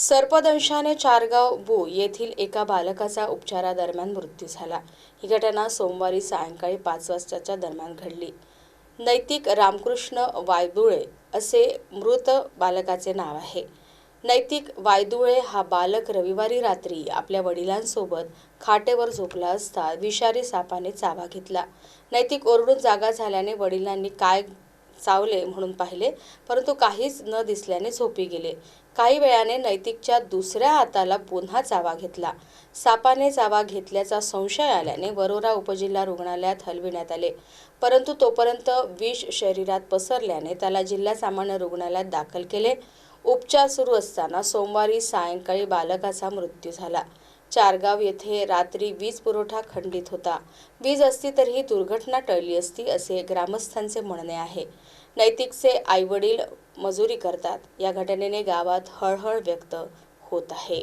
सर्पदंशाने चारगाव बू येथील एका बालकाचा उपचारादरम्यान मृत्यू झाला. ही घटना सोमवारी सायंकाळी पाच वाजताच्या दरम्यान घडली. नैतिक रामकृष्ण वायदुळे असे मृत बालकाचे नाव आहे. नैतिक वायदुळे हा बालक रविवारी रात्री आपल्या वडिलांसोबत खाटेवर झोपला असता विषारी सापाने चावा घेतला. नैतिक ओरडून जागा झाल्याने वडिलांनी काय चावले म्हणून पाहिले परंतु काहीच न दिसल्याने झोपी गेले. काही वेळाने नैतिकच्या दुसऱ्या हाताला पुन्हा चावा घेतला. सापाने चावा घेतल्याचा संशय आल्याने वरोरा उपजिल्हा रुग्णालयात हलविण्यात आले. परंतु तोपर्यंत विष शरीरात पसरल्याने त्याला जिल्हा सामान्य रुग्णालयात दाखल केले. उपचार सुरू असताना सोमवारी सायंकाळी बालकाचा मृत्यू झाला. चारगाव येथे रात्री वीज पुरवठा खंडित होता. वीज असती तर ही दुर्घटना टळली असती असे ग्रामस्थांचे म्हणणे आहे. नैतिकचे आईवडील मजुरी करतात. या घटनेने गावात हळहळ व्यक्त होत आहे.